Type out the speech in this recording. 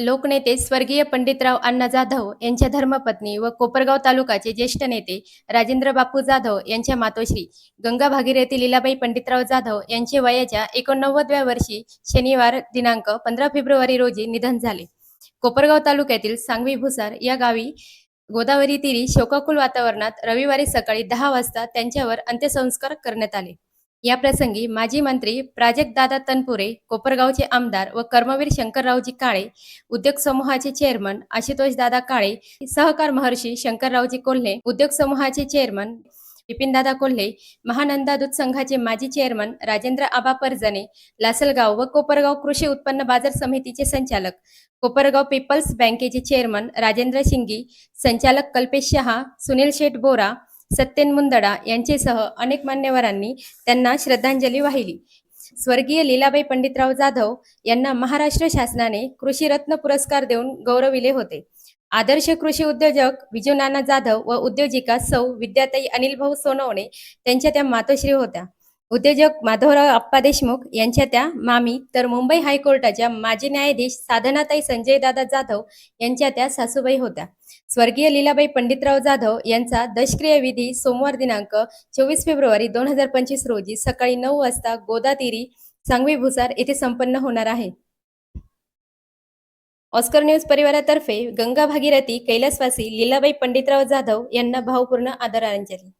लोकनेते स्वर्गीय पंडितराव अण्णा जाधव यांच्या धर्मपत्नी व कोपरगाव तालुक्याचे ज्येष्ठ नेते राजेंद्र बापू जाधव यांच्या मातोश्री गंगा भागीरथी लीलाबाई पंडितराव जाधव यांचे वयाच्या एकोणनव्वदव्या वर्षी शनिवार दिनांक पंधरा फेब्रुवारी रोजी निधन झाले. कोपरगाव तालुक्यातील सांगवी भुसार या गावी गोदावरी तीरी शोकाकुल वातावरणात रविवारी सकाळी दहा वाजता त्यांच्यावर अंत्यसंस्कार करण्यात आले. याप्रसंगी माजी मंत्री प्राजक्तदादा तनपुरे कोपरगावचे आमदार व कर्मवीर शंकररावजी काळे उद्योग समूहाचे चेअरमन आशुतोष दादा काळे सहकार महर्षी शंकररावजी कोल्हे उद्योग समूहाचे चेअरमन विपिनदादा कोल्हे महानंदा दूध संघाचे माजी चेअरमन राजेंद्र आबा परजने लासलगाव व कोपरगाव कृषी उत्पन्न बाजार समितीचे संचालक कोपरगाव पीपल्स बँकेचे चेअरमन राजेंद्र शिंगी संचालक कल्पेश शहा सुनील शेठ बोरा सत्येन मुंदडा यांचेसह अनेक मान्यवरांनी त्यांना श्रद्धांजली वाहिली. स्वर्गीय लीलाबाई पंडितराव जाधव यांना महाराष्ट्र शासनाने कृषी रत्न पुरस्कार देऊन गौरविले होते. आदर्श कृषी उद्योजक विजू नाना जाधव व उद्योजिका सौ विद्याताई अनिलभाऊ सोनवणे त्यांच्या त्या मातोश्री होत्या. उद्योजक माधवराव आप्पा देशमुख यांच्या त्या मामी तर मुंबई हायकोर्टाच्या माजी न्यायाधीश साधनाताई संजयदादा जाधव यांच्या त्या सासूबाई होत्या. स्वर्गीय लीलाबाई पंडितराव जाधव यांचा दशक्रियविधी सोमवार दिनांक चोवीस फेब्रुवारी दोन हजार पंचवीस रोजी सकाळी नऊ वाजता गोदातिरी सांगवी भुसार येथे संपन्न होणार आहे. ऑस्कर न्यूज परिवारातर्फे गंगा भागीरथी कैलासवासी लीलाबाई पंडितराव जाधव यांना भावपूर्ण आदरांजली.